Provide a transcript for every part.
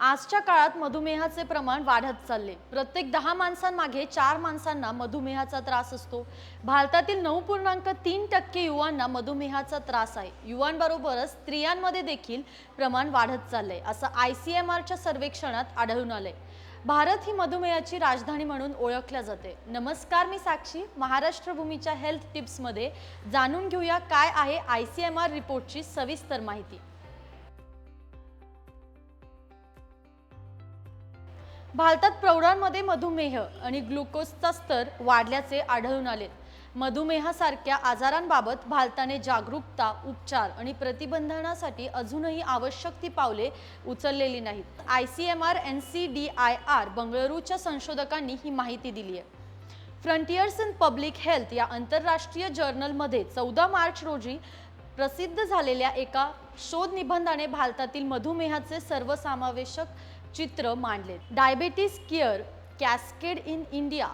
आजच्या काळात मधुमेहाचे प्रमाण वाढत चालले. प्रत्येक दहा माणसांमागे चार माणसांना मधुमेहाचा त्रास असतो. भारतातील नऊ पूर्णांक तीन टक्के युवांना मधुमेहाचा त्रास आहे. युवांबरोबरच स्त्रियांमध्ये देखील प्रमाण वाढत चाललंय असं आय सी एम आरच्या सर्वेक्षणात आढळून आलंय. भारत ही मधुमेहाची राजधानी म्हणून ओळखल्या जाते. नमस्कार मी साक्षी. महाराष्ट्र भूमीच्या हेल्थ टिप्समध्ये जाणून घेऊया काय आहे आय सी एम आर रिपोर्टची सविस्तर माहिती. भारतात प्रौढांमध्ये मधुमेह आणि ग्लुकोजचा स्तर वाढल्याचे आढळून आले. मधुमेहासारख्या आजारांबाबत भारताने जागरूकता उपचार आणि प्रतिबंधनासाठी अजूनही आवश्यक ती पावले उचललेली नाहीत. I C M R N C D I R बंगळुरूच्या संशोधकांनी ही माहिती दिली आहे. फ्रंटियर्स इन पब्लिक हेल्थ या आंतरराष्ट्रीय जर्नलमध्ये चौदा मार्च रोजी प्रसिद्ध झालेल्या एका शोध निबंधाने भारतातील मधुमेहाचे सर्वसमावेशक चित्र मांडले. Diabetes care cascade in India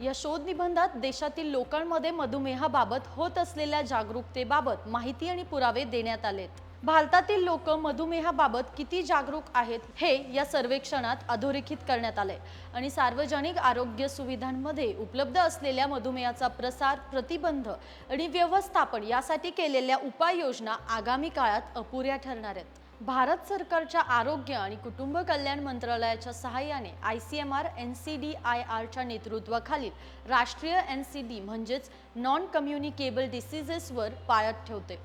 या शोधनिबंधात देशातील लोकांमध्ये मधुमेहाबाबत होत असलेल्या जागरूकतेबाबत माहिती आणि पुरावे देण्यात आलेत. भारतातील लोक मधुमेहाबाबत किती जागरूक आहेत हे या सर्वेक्षणात अधोरेखित करण्यात आले आणि सार्वजनिक आरोग्य सुविधांमध्ये उपलब्ध असलेल्या मधुमेहाचा प्रसार प्रतिबंध आणि व्यवस्थापन यासाठी केलेल्या उपाययोजना आगामी काळात अपुऱ्या ठरणार आहेत. भारत सरकारच्या आरोग्य आणि कुटुंब कल्याण मंत्रालयाच्या सहाय्याने I C M R N C D I आरच्या नेतृत्वाखालील राष्ट्रीय एन सी डी म्हणजेच नॉन कम्युनिकेबल डिसिजेसवर पाळत ठेवते.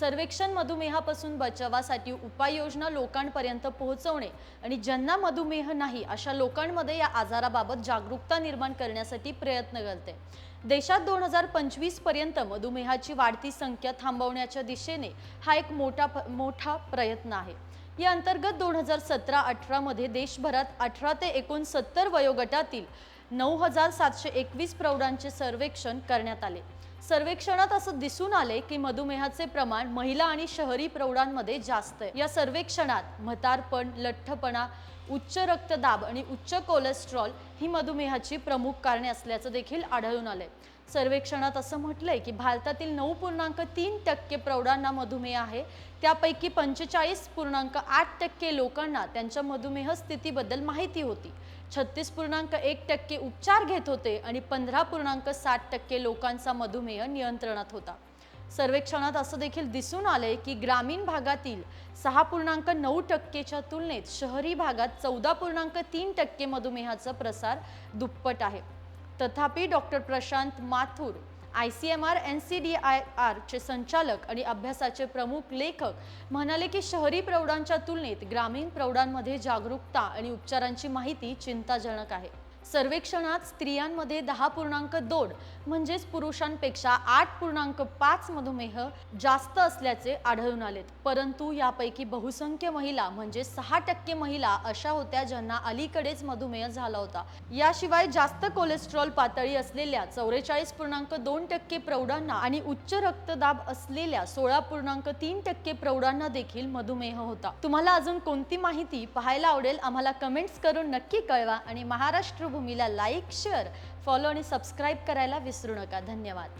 सर्वेक्षण मधुमेहापासून बचावासाठी उपाययोजना लोकांपर्यंत पोहोचवणे आणि ज्यांना मधुमेह नाही अशा लोकांमध्ये या आजाराबाबत जागरूकता निर्माण करण्यासाठी प्रयत्न करते. देशात दोन हजार पंचवीसपर्यंत मधुमेहाची वाढती संख्या थांबवण्याच्या दिशेने हा एक मोठा मोठा प्रयत्न आहे. या अंतर्गत दोन हजार सतरा अठरामध्ये देशभरात अठरा ते एकोणसत्तर वयोगटातील नऊ हजार सातशे एकवीस प्रौढांचे सर्वेक्षण करण्यात आले. सर्वेक्षणात असं दिसून आले की मधुमेहाचे प्रमाण महिला आणि शहरी प्रौढांमध्ये जास्त आहे. या सर्वेक्षणात म्हातारपण लठ्ठपणा उच्च रक्तदाब आणि उच्च कोलेस्ट्रॉल ही मधुमेहाची प्रमुख कारणे असल्याचं देखील आढळून आलंय. सर्वेक्षणात असं म्हटलंय की भारतातील नऊ पूर्णांक तीन टक्के प्रौढांना मधुमेह आहे. त्यापैकी पंचेचाळीस पूर्णांक आठ टक्के लोकांना त्यांच्या मधुमेह स्थितीबद्दल माहिती होती. छत्तीस पूर्णांक एक टक्के उपचार घेत होते आणि पंधरा पूर्णांक साठ टक्के लोकांचा मधुमेह नियंत्रणात होता. सर्वेक्षणात असं देखील दिसून आलंय की ग्रामीण भागातील सहा पूर्णांक नऊ टक्केच्या तुलनेत शहरी भागात चौदा पूर्णांक तीन टक्के मधुमेहाचा प्रसार दुप्पट आहे. तथापि doctor Prashant Mathur I C M R N C D I आरचे संचालक आणि अभ्यासाचे प्रमुख लेखक म्हणाले की शहरी प्रौढांच्या तुलनेत ग्रामीण प्रौढांमध्ये जागरूकता आणि उपचारांची माहिती चिंताजनक आहे. सर्वेक्षणात स्त्रियांमध्ये दहा पूर्णांक दोन म्हणजेच पुरुषांपेक्षा आठ पूर्णांक पाच मधुमेह जास्त असल्याचे आढळून आलेत. परंतु यापैकी बहुसंख्य महिला म्हणजे सहा टक्के महिला अशा होत्या ज्यांना अलीकडेच मधुमेह झाला होता. याशिवाय जास्त कोलेस्ट्रॉल पातळी असलेल्या चौवेचाळीस पूर्णांक दोन टक्के प्रौढांना आणि उच्च रक्तदाब असलेल्या सोळा पूर्णांक तीन टक्के प्रौढांना देखील मधुमेह होता. तुम्हाला अजून कोणती माहिती पाहायला आवडेल आम्हाला कमेंट्स करून नक्की कळवा आणि महाराष्ट्र भूमीला लाईक शेअर फॉलो आणि सबस्क्राईब करायला विसरू नका. धन्यवाद.